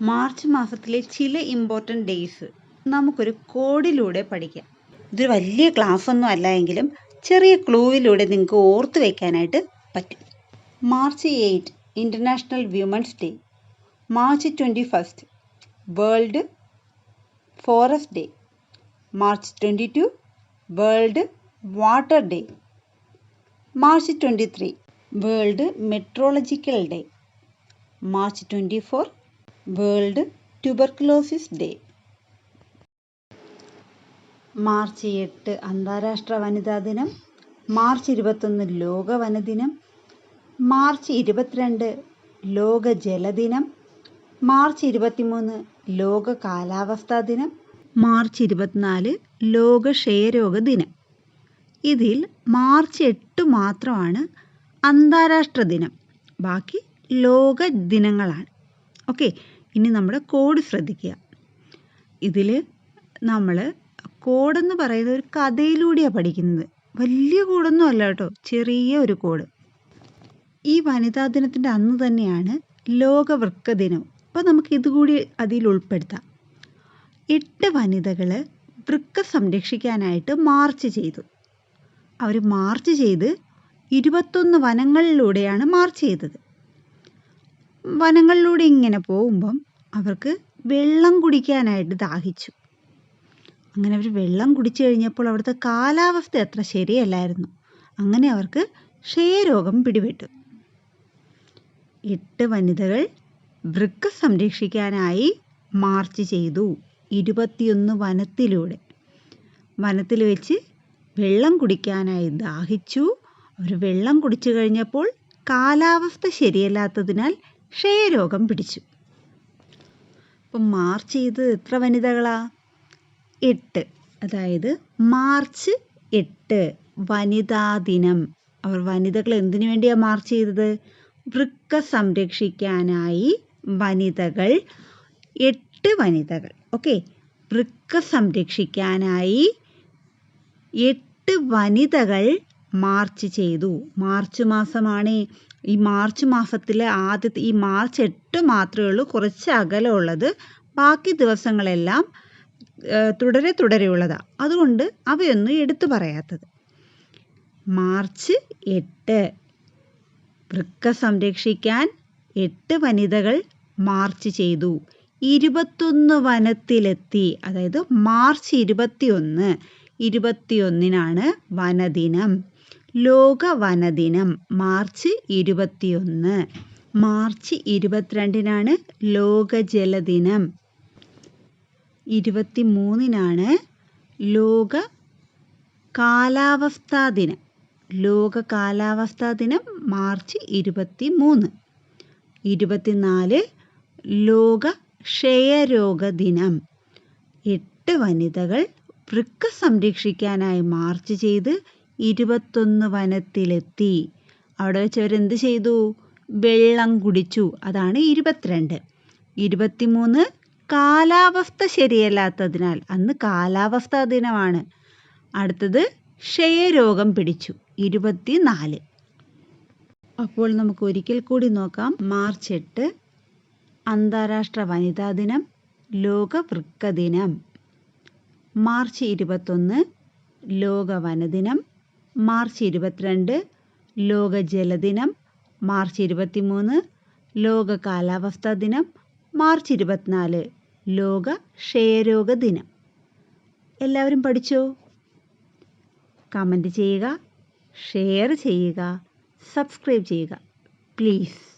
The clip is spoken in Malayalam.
മാർച്ച് മാസത്തിലെ ചില ഇമ്പോർട്ടന്റ് ഡേയ്സ് നമുക്കൊരു കോഡിലൂടെ പഠിക്കാം. ഇതൊരു വലിയ ക്ലാസ് ഒന്നും അല്ല എങ്കിലും ചെറിയ ക്ലൂവിലൂടെ നിങ്ങൾക്ക് ഓർത്ത് വയ്ക്കാനായിട്ട് പറ്റും. March eight international women's day March twenty first world forest day March twenty two world water day March twenty three world meteorological day March twenty four world tuberculosis day. March എട്ട് അന്താരാഷ്ട്ര വനിതാ ദിനം മാർച്ച് ഇരുപത്തൊന്ന് ലോക വനദിനം മാർച്ച് ഇരുപത്തിരണ്ട് ലോക ജലദിനം മാർച്ച് ഇരുപത്തിമൂന്ന് ലോക കാലാവസ്ഥാ ദിനം മാർച്ച് ഇരുപത്തിനാല് ലോക ക്ഷയരോഗ ദിനം. ഇതിൽ മാർച്ച് എട്ട് മാത്രമാണ് അന്താരാഷ്ട്ര ദിനം. ബാക്കി ലോക ദിനങ്ങളാണ്. ഓക്കെ. ഇനി നമ്മുടെ കോഡ് ശ്രദ്ധിക്കുക. ഇതിൽ നമ്മൾ കോഡെന്ന് പറയുന്നത് ഒരു കഥയിലൂടെയാണ് പഠിക്കുന്നത്. വലിയ കോഡൊന്നും അല്ല കേട്ടോ. ചെറിയ ഒരു കോഡ് ഈ വനിതാ ദിനത്തിന്റെ അന്ന് തന്നെയാണ് ലോക വൃക്ക ദിനം. അപ്പോൾ നമുക്ക് ഇതുകൂടി അതിൽ ഉൾപ്പെടുത്താം. എട്ട് വനിതകൾ വൃക്ക സംരക്ഷിക്കാനായിട്ട് മാർച്ച് ചെയ്തു. അവർ മാർച്ച് ചെയ്ത് ഇരുപത്തൊന്ന് വനങ്ങളിലൂടെയാണ് മാർച്ച് ചെയ്തത്. വനങ്ങളിലൂടെ ഇങ്ങനെ പോകുമ്പം അവർക്ക് വെള്ളം കുടിക്കാനായിട്ട് ദാഹിച്ചു. അങ്ങനെ അവർ വെള്ളം കുടിച്ചു കഴിഞ്ഞപ്പോൾ അവിടുത്തെ കാലാവസ്ഥ അത്ര ശരിയല്ലായിരുന്നു. അങ്ങനെ അവർക്ക് ക്ഷയരോഗം പിടിപെട്ടു. എട്ട് വനിതകൾ വൃക്ക സംരക്ഷിക്കാനായി മാർച്ച് ചെയ്തു ഇരുപത്തിയൊന്ന് വനത്തിലൂടെ. വനത്തിൽ വെച്ച് വെള്ളം കുടിക്കാനായി ദാഹിച്ചു. അവർ വെള്ളം കുടിച്ചു കഴിഞ്ഞപ്പോൾ കാലാവസ്ഥ ശരിയല്ലാത്തതിനാൽ ക്ഷയരോഗം പിടിച്ചു. അപ്പം മാർച്ച് ചെയ്ത് എത്ര വനിതകളാ? എട്ട്. അതായത് മാർച്ച് എട്ട് വനിതാ ദിനം. അവർ വനിതകൾ എന്തിനു വേണ്ടിയാണ് മാർച്ച് ചെയ്തത്? വൃക്ക സംരക്ഷിക്കാനായി വനിതകൾ എട്ട് വനിതകൾ. ഓക്കെ. വൃക്ക സംരക്ഷിക്കാനായി എട്ട് വനിതകൾ മാർച്ച് ചെയ്തു. മാർച്ച് മാസമാണ് ഈ മാർച്ച് മാസത്തിലെ ആദ്യത്തെ ഈ മാർച്ച് എട്ട് മാത്രമേ ഉള്ളൂ കുറച്ച് അകലമുള്ളത് ബാക്കി ദിവസങ്ങളെല്ലാം തുടരെ തുടരെയുള്ളതാണ് അതുകൊണ്ട് അവയൊന്നും എടുത്തു പറയാത്തത്. മാർച്ച് എട്ട്. വൃക്ക സംരക്ഷിക്കാൻ എട്ട് വനിതകൾ മാർച്ച് ചെയ്തു. ഇരുപത്തൊന്ന് വനത്തിലെത്തി. അതായത് മാർച്ച് ഇരുപത്തിയൊന്ന്. ഇരുപത്തിയൊന്നിനാണ് വനദിനം. ലോക വനദിനം മാർച്ച് ഇരുപത്തിയൊന്ന്. മാർച്ച് ഇരുപത്തിരണ്ടിനാണ് ലോക ജലദിനം ഇരുപത്തി മൂന്നിനാണ് ലോക കാലാവസ്ഥാ ദിനം. ലോക കാലാവസ്ഥാ ദിനം മാർച്ച് ഇരുപത്തി മൂന്ന് ഇരുപത്തിനാല് ലോക ക്ഷയരോഗ ദിനം എട്ട് വനിതകൾ വൃക്ക സംരക്ഷിക്കാനായി മാർച്ച് ചെയ്ത് ഇരുപത്തൊന്ന് വനത്തിലെത്തി. അവിടെ വെച്ച് അവരെന്ത് ചെയ്തു? വെള്ളം കുടിച്ചു. അതാണ് ഇരുപത്തിരണ്ട്. ഇരുപത്തിമൂന്ന് കാലാവസ്ഥ ശരിയല്ലാത്തതിനാൽ അന്ന് കാലാവസ്ഥാ ദിനമാണ്. അടുത്തത് ക്ഷയരോഗം പിടിച്ചു. ഇരുപത്തിനാല്. അപ്പോൾ നമുക്ക് ഒരിക്കൽ കൂടി നോക്കാം. മാർച്ച് എട്ട് അന്താരാഷ്ട്ര വനിതാ ദിനം ലോക വൃക്ക ദിനം. മാർച്ച് ഇരുപത്തൊന്ന് ലോക വനദിനം മാർച്ച് ഇരുപത്തിരണ്ട് ലോക ജലദിനം. മാർച്ച് ഇരുപത്തിമൂന്ന് ലോക കാലാവസ്ഥാ ദിനം. മാർച്ച് ഇരുപത്തിനാല് ലോക ക്ഷയരോഗ ദിനം. എല്ലാവരും പഠിച്ചോ? കമന്റ് ചെയ്യുക ഷെയർ ചെയ്യുക സബ്സ്ക്രൈബ് ചെയ്യുക. പ്ലീസ്.